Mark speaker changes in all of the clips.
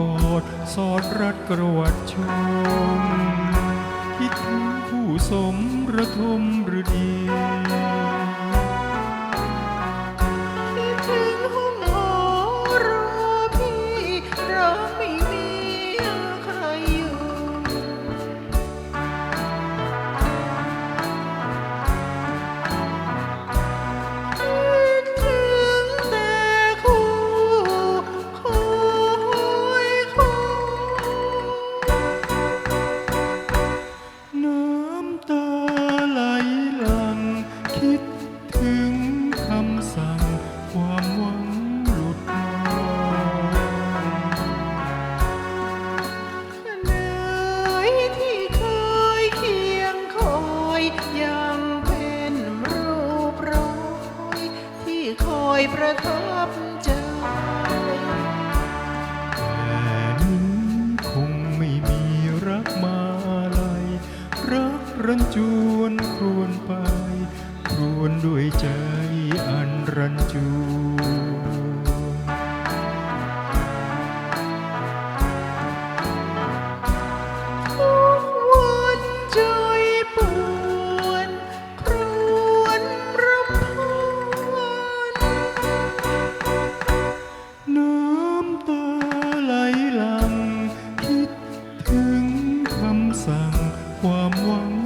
Speaker 1: กดสอดรัดกรวดชมคิดถึงคู่สมระทม
Speaker 2: หรือดี ยประทับใจ
Speaker 1: แต่นี้คงไม่มีรักมาอะไรรักรันจวนครวนไป ครวนด้วยใจอันรันจวน งค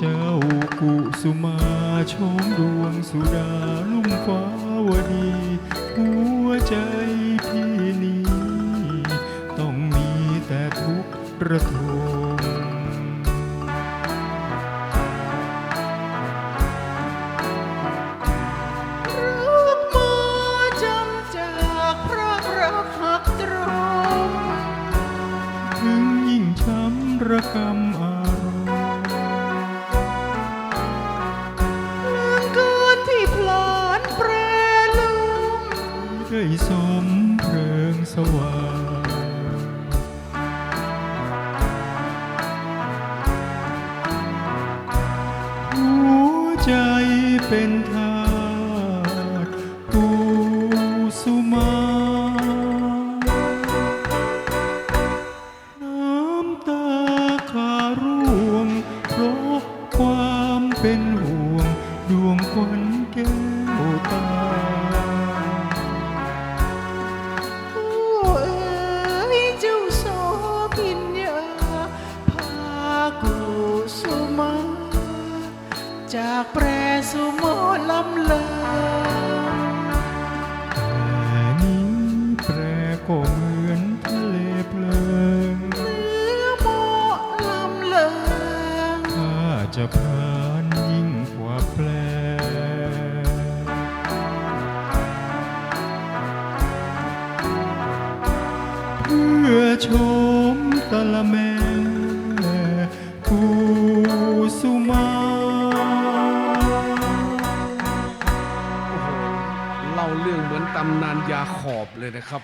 Speaker 2: เจ้า
Speaker 1: กุสุมาชมดวงสุดาลุ่มฟ้าวดี หัวใจพี่นี้ ต้องมีแต่ทุกข์ระทม
Speaker 2: รักมาจำจากพระรักหักตรง
Speaker 1: ถึงยิ่งช้ำระกำอารม ได้สมเพลิงสว่างหัวใจเป็นทาสกูสุมา น้ำตาคาร่วงเพราะความเป็น
Speaker 2: จากแปรสุโมลำเลิง
Speaker 1: แต่นี้แปรก็เหมือนทะเลเพลิง
Speaker 2: เนื้อโมลำเลิง
Speaker 1: ถ้าจะพานยิ่งกว่าแปลเพื่อชมตะละแม่
Speaker 3: ตำนานยาขอบเลยนะครับ